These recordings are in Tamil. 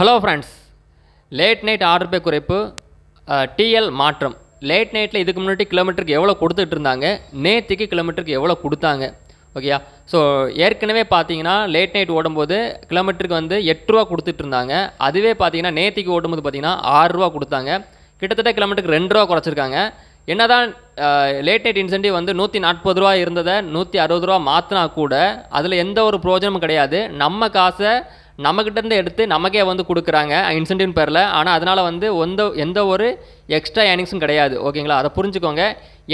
Hello friends late night order pay குறைப்பு டிஎல் மாற்றம். லேட் நைட்டில் இதுக்கு முன்னாடி கிலோமீட்டருக்கு எவ்வளோ கொடுத்துட்டு இருந்தாங்க? நேற்றுக்கு கிலோமீட்டருக்கு எவ்வளோ கொடுத்தாங்க? ஓகேயா ஸோ ஏற்கனவே பார்த்தீங்கன்னா லேட் நைட் ஓடும்போது கிலோமீட்டருக்கு வந்து எட்டுரூவா கொடுத்துட்டு இருந்தாங்க. அதுவே பார்த்தீங்கன்னா நேற்றுக்கு ஓடும்போது பார்த்தீங்கன்னா ஆறுரூவா கொடுத்தாங்க. கிட்டத்தட்ட கிலோமீட்டருக்கு ரெண்டு ரூபா குறைச்சிருக்காங்க. என்னதான் லேட் நைட் இன்சென்டிவ் வந்து நூற்றி நாற்பது ரூபா இருந்ததை நூற்றி அறுபது ரூபா மாற்றினா கூட அதில் எந்த ஒரு ப்ரோஜனமும் கிடையாது. நம்ம காசை நம்மக்கிட்டேருந்து எடுத்து நமக்கே வந்து கொடுக்குறாங்க இன்சென்டிவ் பேரில். ஆனால் அதனால் வந்து எந்த எந்த ஒரு எக்ஸ்ட்ரா ஏர்னிங்ஸும் கிடையாது. ஓகேங்களா? அதை புரிஞ்சுக்கோங்க.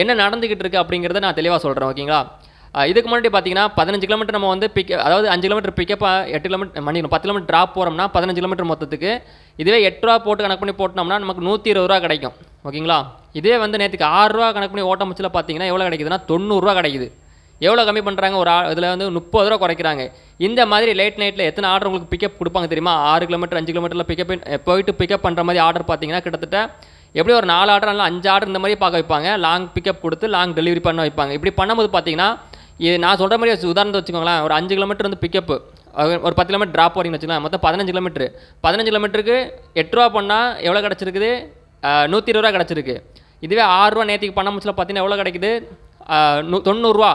என்ன நடந்துக்கிட்டு இருக்குது அப்படிங்கிறத நான் தெளிவாக சொல்கிறேன் ஓகேங்களா? இதுக்கு முன்னாடி பார்த்தீங்கன்னா பதினஞ்சு கிலோமீட்டர் நம்ம வந்து பிக் அதாவது அஞ்சு கிலோமீட்டர் பிக்கப் எட்டு கிலோமீட்டர் மன்னிக்கணும் பத்து கிலோமீட்டர் ட்ராப் போகிறோம்னா பதினஞ்சு கிலோமீட்டர் மொத்தத்துக்கு இதுவே எட்டு ரூபா போட்டு கணக்கு பண்ணி போட்டோம்னா நமக்கு நூற்றி இருபது ரூபா கிடைக்கும் ஓகேங்களா? இதே வந்து நேற்றுக்கு ஆறுரூவா கணக்கு பண்ணி ஓட்டமுச்சில் பார்த்தீங்கன்னா எவ்வளோ கிடைக்குதுன்னா தொண்ணூறுரூவா கிடைக்குது. எவ்வளோ கம்மி பண்ணுறாங்க ஒரு இதில் வந்து முப்பது ரூபா குறைக்கிறாங்க. இந்த மாதிரி லேட் நைட்டில் எத்தனை ஆர்டர் உங்களுக்கு பிக்கப் கொடுப்பாங்க தெரியுமா? ஆறு கிலோமீட்டர் அஞ்சு கிலோமீட்டரில் பிக்கப் போயிட்டு பிக்கப் பண்ணுற மாதிரி ஆர்டர் பார்த்தீங்கன்னா கிட்டத்தட்ட எப்படி ஒரு நாலு ஆர்டர் இல்லை அஞ்சு ஆர்டர் இந்த மாதிரி பார்க்க வைப்பாங்க. லாங் பிக்கப் கொடுத்து லாங் டெலிவரி பண்ண வைப்பாங்க. இப்படி பண்ணும்போது பார்த்தீங்கன்னா இது நான் சொல்கிற மாதிரி உதாரணத்தை வச்சுக்கோங்களேன். ஒரு அஞ்சு கிலோமீட்டர் வந்து பிக்கப் ஒரு பத்து கிலோமீட்டர் ட்ராப் போகிறீங்கன்னு வச்சுக்கலாம் மொத்தம் பதினஞ்சு கிலோமீட்டர் பதினஞ்சு கிலோமீட்டருக்கு எட்டு ரூபா பண்ணால் எவ்வளோ கிடச்சிருக்குது? நூற்றி இருபது ரூபா கிடச்சிருக்கு. இதுவே ஆறுரூவா நேற்றுக்கு பண்ண முச்சில் பார்த்தீங்கன்னா எவ்வளோ கிடைக்குது? நூ தொண்ணூறுரூவா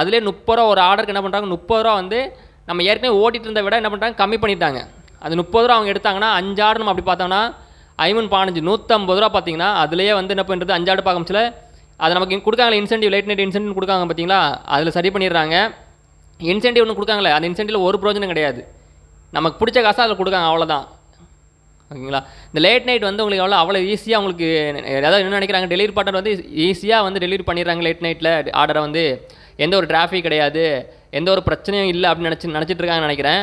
அதுலேயே முப்பது ரூபா ஒரு ஆர்டருக்கு என்ன பண்ணுறாங்க முப்பது ரூபா வந்து நம்ம ஏற்கனவே ஓட்டிட்டு இருந்த விட என்ன பண்ணுறாங்க கம்மி பண்ணிட்டாங்க. அது முப்பது ரூபா அவங்க எடுத்தாங்கன்னா அஞ்சு ஆர்டர் நம்ம அப்படி பார்த்தோம்னா ஐமன் பதினஞ்சு நூற்றம்பது ரூபா பார்த்தீங்கன்னா அதுலேயே வந்து என்ன பண்ணுறது அஞ்சு ஆர்டர் பார்க்க அது நமக்கு கொடுக்காங்களே இன்சென்டிவ் லைட் நைட் இன்சென்டிவ் கொடுக்காங்க பார்த்தீங்களா? அதில் சரி பண்ணிடுறாங்க. இன்சென்டிவ் ஒன்று கொடுக்காங்களே அந்த இன்சென்டிவில் ஒரு பிரோஜனம் கிடையாது. நமக்கு பிடிச்ச காசை அதில் கொடுக்காங்க அவ்வளோதான் ஓகேங்களா? இந்த லேட் நைட் வந்து உங்களுக்கு எவ்வளோ அவ்வளோ ஈஸியாக உங்களுக்கு ஏதாவது என்ன நினைக்கிறாங்க? டெலிவரி பார்ட்னர் வந்து ஈஸியாக வந்து டெலிவரி பண்ணிடுறாங்க லேட் நைட்டில் ஆர்டரை வந்து. எந்த ஒரு டிராஃபிக் கிடையாது. எந்த ஒரு பிரச்சனையும் இல்லை அப்படின்னு நினச்சி நினச்சிட்டு இருக்காங்கன்னு நினைக்கிறேன்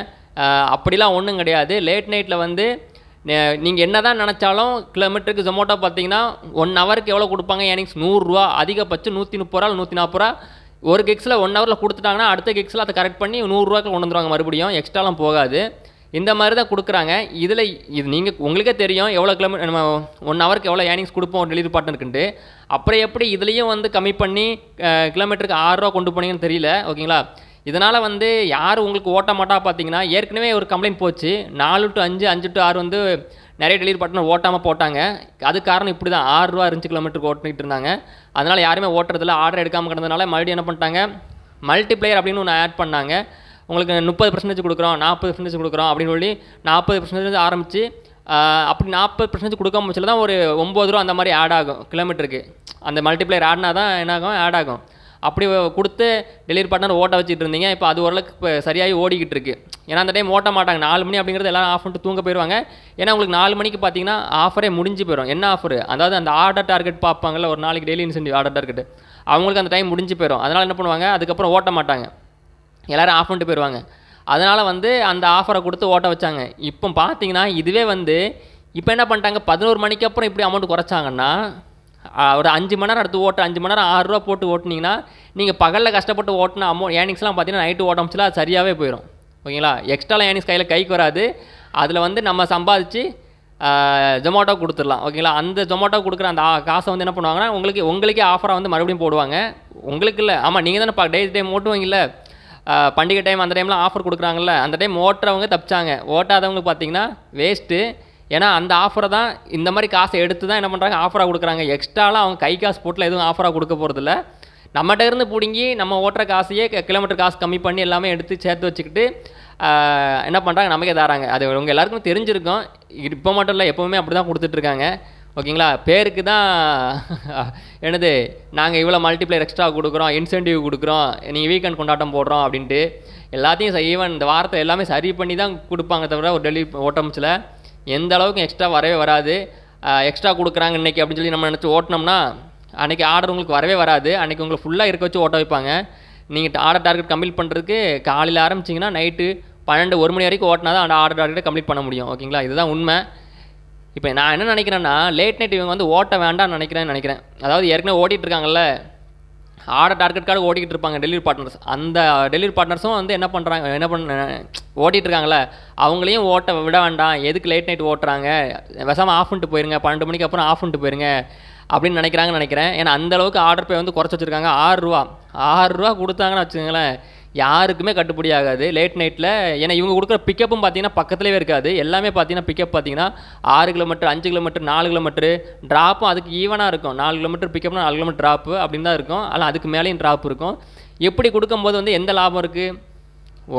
அப்படிலாம் ஒன்றும் கிடையாது. லேட் நைட்டில் வந்து நீங்கள் என்ன தான் நினச்சாலும் கிலோமீட்டருக்கு ஜொமோட்டோ பார்த்தீங்கன்னா ஒன் ஹவருக்கு எவ்வளோ கொடுப்பாங்க? ஏர்னிங்ஸ் நூறுரூவா அதிகபட்சம் நூற்றி முப்பது ரூபா நூற்றி நாற்பது ரூபா ஒரு கிக்ஸில் ஒன் ஹவரில் கொடுத்துட்டாங்கன்னா அடுத்த கிக்ஸில் அதை கரெக்ட் பண்ணி நூறுரூவாக்கு கொண்டு வந்துருவாங்க மறுபடியும். எக்ஸ்ட்ராலாம் போகாது. இந்த மாதிரி தான் கொடுக்குறாங்க. இதில் இது நீங்கள் உங்களுக்கே தெரியும் எவ்வளோ கிலோமீட்டர் நம்ம ஒன் ஹவருக்கு எவ்வளோ ஏர்னிங்ஸ் கொடுப்போம் டெலிவரி பார்ட்னருக்குன்ட்டு அப்புறம் எப்படி இதுலேயும் வந்து கம்மி பண்ணி கிலோமீட்டருக்கு ஆறுரூவா கொண்டு போனீங்கன்னு தெரியல ஓகேங்களா? இதனால் வந்து யார் உங்களுக்கு ஓட்ட மாட்டா பார்த்தீங்கன்னா ஏற்கனவே ஒரு கம்ப்ளைண்ட் போச்சு. நாலு டு அஞ்சு அஞ்சு டு ஆறு வந்து நிறைய டெலிவரி பார்ட்னர் ஓட்டாமல் போட்டாங்க. அது காரணம் இப்படி தான் ஆறுரூவா இருந்துச்சு கிலோமீட்டருக்கு ஓட்டிக்கிட்டு இருந்தாங்க. அதனால் யாருமே ஓட்டுறதில்ல ஆர்டர் எடுக்காமல் கிடந்ததுனால மறுபடியும் என்ன பண்ணிட்டாங்க மல்டிப்ளேயர் அப்படின்னு ஒன்று ஆட் பண்ணாங்க. உங்களுக்கு முப்பது பர்சன்டேஜ் கொடுக்குறோம் நாற்பது பர்சன்டேஜ் கொடுக்குறோம் அப்படின்னு சொல்லி நாற்பது பர்சன்டேஜ் ஆரம்பித்து அப்படி நாற்பது பர்சன்டேஜ் கொடுக்க முச்சில் தான் ஒரு ஒம்பது ரூபா அந்த மாதிரி ஆட் ஆகும் கிலோமீட்டருக்கு அந்த மல்டிப்ளையர் ஆட்னா தான் என்ன ஆகும்? ஆட் ஆகும். அப்படி கொடுத்து டெலிவரி பார்ட்னர் ஓட்ட வச்சுட்டு இருந்தீங்க இப்போ அது ஓரளவுக்கு இப்போ சரியாகி ஓடிக்கிட்டு இருக்கு. ஏன்னா அந்த டைம் ஓட்ட மாட்டாங்க. நாலு மணி அப்படிங்கிறது எல்லாம் ஆஃப் பண்ணிட்டு தூங்க போயிடுவாங்க ஏன்னா உங்களுக்கு நாலு மணிக்கு பார்த்தீங்கன்னா ஆஃபரே முடிஞ்சு போயிடும் என்ன ஆஃபர் அதாவது அந்த ஆர்டர் டார்கெட் பார்ப்பாங்கள்ல ஒரு நாளைக்கு டெய்லி இன்சென்டிவ் ஆர்டர் டார்கெட் அவங்களுக்கு அந்த டைம் முடிஞ்சு போயிடும் அதனால் என்ன பண்ணுவாங்க? அதுக்கப்புறம் ஓட்ட மாட்டாங்க. எல்லோரும் ஆஃப் பண்ணிட்டு போயிடுவாங்க அதனால் வந்து அந்த ஆஃபரை கொடுத்து ஓட்ட வச்சாங்க. இப்போ பார்த்தீங்கன்னா இதுவே வந்து இப்போ என்ன பண்ணிட்டாங்க? பதினோரு மணிக்கு அப்புறம் இப்படி அமௌண்ட் குறைச்சாங்கன்னா ஒரு அஞ்சு மணி நேரம் எடுத்து ஓட்ட அஞ்சு மணி நேரம் ஆறுரூவா போட்டு ஓட்டுனீங்கன்னா நீங்கள் பகலில் கஷ்டப்பட்டு ஓட்டின அமௌண்ட் ஏர்னிங்ஸ்லாம் பார்த்தீங்கன்னா நைட்டு ஓட்டமிச்சுல அது சரியாகவே போயிடும் ஓகேங்களா? எக்ஸ்ட்ராலாம் ஏர்னிங்ஸ் கையில் கைக்கு வராது. அதில் வந்து நம்ம சம்பாதிச்சு ஜொமேட்டோ கொடுத்துடலாம். ஓகேங்களா? அந்த ஜொமேட்டோ கொடுக்குற அந்த காசை வந்து என்ன பண்ணுவாங்கன்னா உங்களுக்கு உங்களுக்கே ஆஃபராக வந்து மறுபடியும் போடுவாங்க. உங்களுக்கு இல்லை. ஆமாம் நீங்கள் தானே டே டைம் ஓட்டுவீங்கல்ல பண்டிகை டைம் அந்த டைம்லாம் ஆஃபர் கொடுக்குறாங்கல்ல அந்த டைம் ஓட்டுறவங்க தப்பிச்சாங்க. ஓட்டாதவங்க பார்த்தீங்கன்னா வேஸ்ட்டு ஏன்னா அந்த ஆஃபரை தான் இந்த மாதிரி காசை எடுத்து தான் என்ன பண்ணுறாங்க ஆஃபராக கொடுக்குறாங்க. எக்ஸ்ட்ராலாம் அவங்க கை காசு போட்டில் எதுவும் ஆஃபராக கொடுக்க போகிறதில்ல நம்மகிட்ட இருந்து பிடுங்கி நம்ம ஓட்டுற காசையே கிலோமீட்டர் காசு கம்மி பண்ணி எல்லாமே எடுத்து சேர்த்து வச்சுக்கிட்டு என்ன பண்ணுறாங்க நமக்கே தராங்க. அது உங்கள் எல்லாருக்கும் தெரிஞ்சிருக்கும். இப்போ மட்டும் இல்லை எப்போவுமே அப்படி தான் கொடுத்துட்ருக்காங்க ஓகேங்களா? பேருக்கு தான் என்னது நாங்கள் இவ்வளோ மல்டிப்ளேயர் எக்ஸ்ட்ரா கொடுக்குறோம் இன்சென்டிவ் கொடுக்குறோம் நீங்கள் வீக்கெண்ட் கொண்டாட்டம் போடுறோம் அப்படின்ட்டு எல்லாத்தையும் ஈவன் இந்த வாரத்தை எல்லாமே சரி பண்ணி தான் கொடுப்பாங்க தவிர ஒரு டெலிவரி ஓட்டமிச்சில். எந்த அளவுக்கு எக்ஸ்ட்ரா வரவே வராது. எக்ஸ்ட்ரா கொடுக்குறாங்க இன்னைக்கு அப்படின்னு சொல்லி நம்ம நினச்சி ஓட்டினோம்னா அன்றைக்கி ஆர்டர் உங்களுக்கு வரவே வராது. அன்றைக்கி உங்களுக்கு ஃபுல்லாக இருக்க வச்சு ஓட்ட வைப்பாங்க. நீங்கள் ஆர்டர் டார்கெட் கம்ப்ளீட் பண்ணுறதுக்கு காலையில் ஆரம்பிச்சிங்கன்னா நைட்டு பன்னெண்டு ஒரு மணி வரைக்கும் ஓட்டினா தான் அந்த ஆர்டர் டார்கெட்டை கம்ப்ளீட் பண்ண முடியும். ஓகேங்களா? இதுதான் உண்மை. இப்போ நான் என்ன நினைக்கிறேன்னா லேட் நைட் இவங்க வந்து ஓட்ட வேண்டாம்னு நினைக்கிறேன்னு நினைக்கிறேன். அதாவது ஏற்கனவே ஓட்டிட்டு இருக்காங்கல்ல ஆர்டர் டார்கெட் கார்டு ஓட்டிக்கிட்டு இருப்பாங்க டெலிவரி பார்ட்னர்ஸ் அந்த டெலிவரி பார்ட்னர்ஸும் வந்து என்ன பண்ணுறாங்க என்ன பண்ண ஓட்டிகிட்டு இருக்காங்கல்ல அவங்களையும் ஓட்ட விட வேண்டாம். எதுக்கு லேட் நைட் ஓட்டுறாங்க? விஷமாக ஆஃப் பண்ணிட்டு போயிருங்க. பன்னெண்டு மணிக்கு அப்புறம் ஆஃப் பண்ணிட்டு போயிருங்க. அப்படின்னு நினைக்கிறாங்கன்னு நினைக்கிறேன். ஏன்னா அந்தளவுக்கு ஆர்டர் பே வந்து குறைச்சி வச்சிருக்காங்க. ஆறு ரூபா கொடுத்தாங்கன்னு வச்சுக்கோங்களேன். யாருக்குமே கட்டுப்படி ஆகாது. லேட் நைட்டில் ஏன்னா இவங்க கொடுக்குற பிக்கப்பும் பார்த்தீங்கன்னா பக்கத்துலேயே இருக்காது. எல்லாமே பார்த்தீங்கன்னா பிக்கப் பார்த்தீங்கன்னா ஆறு கிலோமீட்டர் அஞ்சு கிலோமீட்டர் நாலு கிலோமீட்டர் ட்ராப்பும் அதுக்கு ஈவனாக இருக்கும். நாலு கிலோமீட்டர் பிக்கப்னா நாலு கிலோமீட்டர் ட்ராப்பு அப்படின்னு தான் இருக்கும். ஆனால் அதுக்கு மேலேயும் ட்ராப் இருக்கும். எப்படி கொடுக்கும்போது வந்து எந்த லாபம் இருக்குது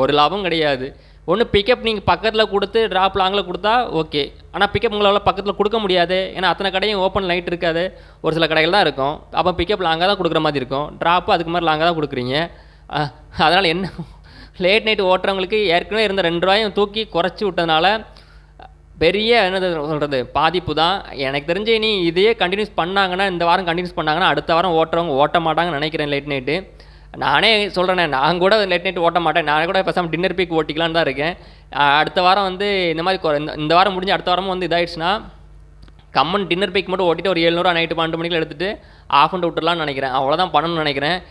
ஒரு லாபம் கிடையாது. ஒன்று பிக்கப் நீங்கள் பக்கத்தில் கொடுத்து ட்ராப் லாங்கில் கொடுத்தா ஓகே ஆனால் பிக்கப் உங்களால் பக்கத்தில் கொடுக்க முடியாது. ஏன்னா அத்தனை கடையும் ஓப்பன் லைட் இருக்காது. ஒரு சில கடைகள் தான் இருக்கும். அப்போ பிக்கப் லாங்காக தான் கொடுக்குற மாதிரி இருக்கும். ட்ராப்பு அதுக்கு மாதிரி லாங்காக தான் கொடுக்குறீங்க. அதனால் என்ன லேட் நைட் ஓட்டுறவங்களுக்கு ஏற்கனவே இருந்த ரெண்டு ரூபாயும் தூக்கி குறைச்சி விட்டதுனால பெரிய என்னது சொல்கிறது பாதிப்பு தான். எனக்கு தெரிஞ்சு இனி இதையே கண்டினியூஸ் பண்ணாங்கன்னா இந்த வாரம் கண்டினியூஸ் பண்ணாங்கன்னா அடுத்த வாரம் ஓட்டுறவங்க ஓட்ட மாட்டாங்கன்னு நினைக்கிறேன் லேட் நைட்டு நானே சொல்கிறேனே நான் கூட லேட் நைட் ஓட்ட மாட்டேன். நான் கூட பேசாமல் டின்னர் பீக் ஓட்டிக்கலான்னு தான் இருக்கேன். அடுத்த வாரம் வந்து இந்த மாதிரி இந்த- இந்த வாரம் முடிஞ்சு அடுத்த வாரமும் வந்து இதாயிடுச்சுன்னா கம்மன் டின்னர் பீக் மட்டும் ஓட்டிட்டு ஒரு எழுநூறுவா நைட்டு பன்னெண்டு மணிக்கு எடுத்துட்டு ஆஃப் பண்ணிட்டு விட்டுலான்னு நினைக்கிறேன். அவ்வளோதான் பண்ணணும்னு நினைக்கிறேன்.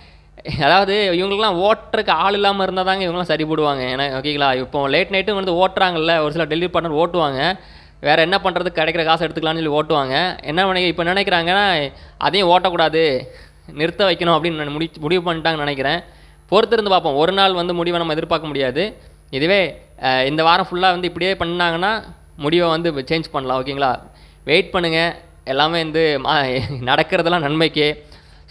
அதாவது இவங்களுக்குலாம் ஓட்டுறதுக்கு ஆள் இல்லாமல் இருந்தால் தாங்க இவங்களாம் சரி போடுவாங்க. ஏன்னா ஓகேங்களா இப்போ லேட் நைட்டும் வந்து ஓட்டுறாங்கல்ல ஒரு சில டெலிவரி பார்ட்னர் ஓட்டுவாங்க. வேறு என்ன பண்ணுறது கிடைக்கிற காசு எடுத்துக்கலாம்னு சொல்லி ஓட்டுவாங்க. என்ன பண்ணி இப்போ நினைக்கிறாங்கன்னா அதையும் ஓட்டக்கூடாது நிறுத்த வைக்கணும் அப்படின்னு முடி முடிவு பண்ணிட்டாங்கன்னு நினைக்கிறேன். பொறுத்திருந்து பார்ப்போம். ஒரு நாள் வந்து முடிவை நம்ம எதிர்பார்க்க முடியாது. இதுவே இந்த வாரம் ஃபுல்லாக வந்து இப்படியே பண்ணாங்கன்னா முடிவை வந்து சேஞ்ச் பண்ணலாம் ஓகேங்களா வெயிட் பண்ணுங்கள் எல்லாமே வந்து மா நடக்கிறதெல்லாம் நன்மைக்கு.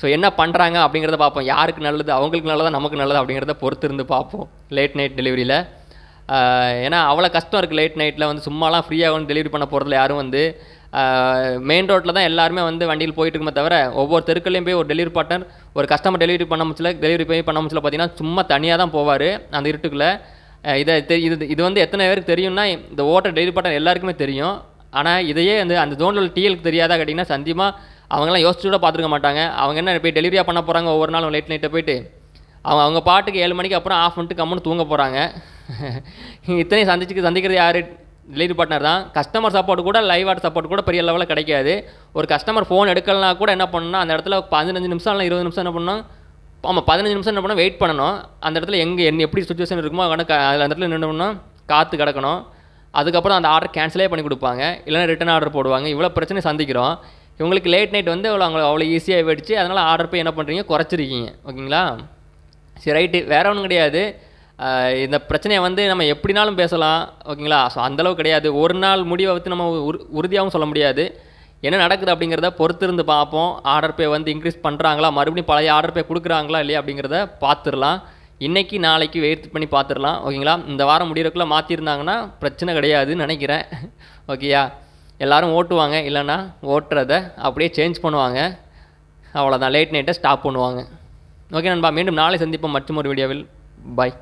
ஸோ என்ன பண்ணுறாங்க அப்படிங்கிறத பார்ப்போம். யாருக்கு நல்லது அவங்களுக்கு நல்லதா நமக்கு நல்லதா அப்படிங்கிறத பொறுத்து இருந்து பார்ப்போம் லேட் நைட் டெலிவரியில் ஏன்னா அவ்வளோ கஷ்டம் இருக்குது லேட் நைட்டில் வந்து சும்மாலாம் ஃப்ரீயாக வந்து டெலிவரி பண்ண போகிறதுல யாரும் வந்து மெயின் ரோட்டில் தான் எல்லாருமே வந்து வண்டியில் போயிட்டு இருக்குமே தவிர ஒவ்வொரு தெருக்கள்லையும் போய் ஒரு டெலிவரி பார்ட்னர் ஒரு கஸ்டமர் டெலிவரி பண்ண முச்சில் டெலிவரி போய் பண்ண முச்சில் பார்த்தீங்கன்னா சும்மா தனியாக தான் போவார் அந்த இருட்டுக்குள்ளே. இதை தெரி இது இது வந்து எத்தனை பேருக்கு தெரியும்னா இந்த ஓட்டர் டெலிவரி பார்ட்னர் எல்லாருக்குமே தெரியும். ஆனால் இதையே வந்து அந்த ஜோனில் உள்ள டிஎலுக்கு தெரியாதா கேட்டிங்கன்னா சந்தியமாக அவங்களாம் யோசிச்சு கூட பார்த்துருக்க மாட்டாங்க. அவங்க என்ன போய் டெலிவரியாக பண்ண போகிறாங்க ஒவ்வொரு நாளும் லேட் நைட்டை போயிட்டு? அவங்க அவங்க பாட்டுக்கு ஏழு மணிக்கு அப்புறம் ஆஃப் பண்ணிட்டு கம்முன்னு தூங்க போகிறாங்க இத்தனையும் சந்திச்சு சந்திக்கிறது யார்? டெலிவரி பார்ட்னர் தான். கஸ்டமர் சப்போர்ட் கூட லைவ் ஆட் சப்போர்ட் கூட பெரிய லெவலில் கிடைக்காது. ஒரு கஸ்டமர் ஃபோன் எடுக்கலனா கூட என்ன பண்ணணும்னா அந்த இடத்துல பதினஞ்சு நிமிஷம் இல்லை இருபது நிமிஷம் என்ன பண்ணணும் ஆமாம் பதினஞ்சு நிமிஷம் என்ன பண்ணணும் வெயிட் பண்ணணும். அந்த இடத்துல எங்கே என்ன எப்படி சுச்சுவேஷன் இருக்குமோ அங்கே அதில் அந்த இடத்துல என்ன பண்ணணும் காற்று கிடக்கணும். அதுக்கப்புறம் அந்த ஆர்டர் கேன்சலே பண்ணி கொடுப்பாங்க. இல்லைன்னா ரிட்டன் ஆர்டர் போடுவாங்க. இவ்வளோ பிரச்சனை சந்திக்கிறோம். இவங்களுக்கு லேட் நைட் வந்து அவ்வளோ அவங்களை அவ்வளோ ஈஸியாக போயிடுச்சு. அதனால் ஆர்டர் போய் என்ன பண்ணுறீங்க குறைச்சிருக்கீங்க. ஓகேங்களா? சரி ரைட்டு வேற ஒன்றும் கிடையாது. இந்த பிரச்சனையை வந்து நம்ம எப்படினாலும் பேசலாம். ஓகேங்களா? ஸோ அந்தளவு கிடையாது. ஒரு நாள் முடிவை வந்து நம்ம உறுதியாகவும் சொல்ல முடியாது. என்ன நடக்குது அப்படிங்கிறத பொறுத்திருந்து பார்ப்போம். ஆர்டர் பே வந்து இன்க்ரீஸ் பண்ணுறாங்களா மறுபடியும் பழைய ஆர்டர் பே கொடுக்குறாங்களா இல்லையா அப்படிங்கிறத பார்த்துடலாம். இன்றைக்கி நாளைக்கு வெயிட் பண்ணி பார்த்துடலாம். ஓகேங்களா? இந்த வாரம் முடிகிறக்குள்ளே மாற்றிருந்தாங்கன்னா பிரச்சனை கிடையாதுன்னு நினைக்கிறேன். ஓகேயா? எல்லோரும் ஓட்டுவாங்க இல்லைன்னா ஓட்டுறத அப்படியே சேஞ்ச் பண்ணுவாங்க. அவ்வளோதான் லேட் நைட்டை ஸ்டாப் பண்ணுவாங்க. ஓகே நண்பா மீண்டும் நாளை சந்திப்போம் மற்றும் ஒரு வீடியோவில். பாய்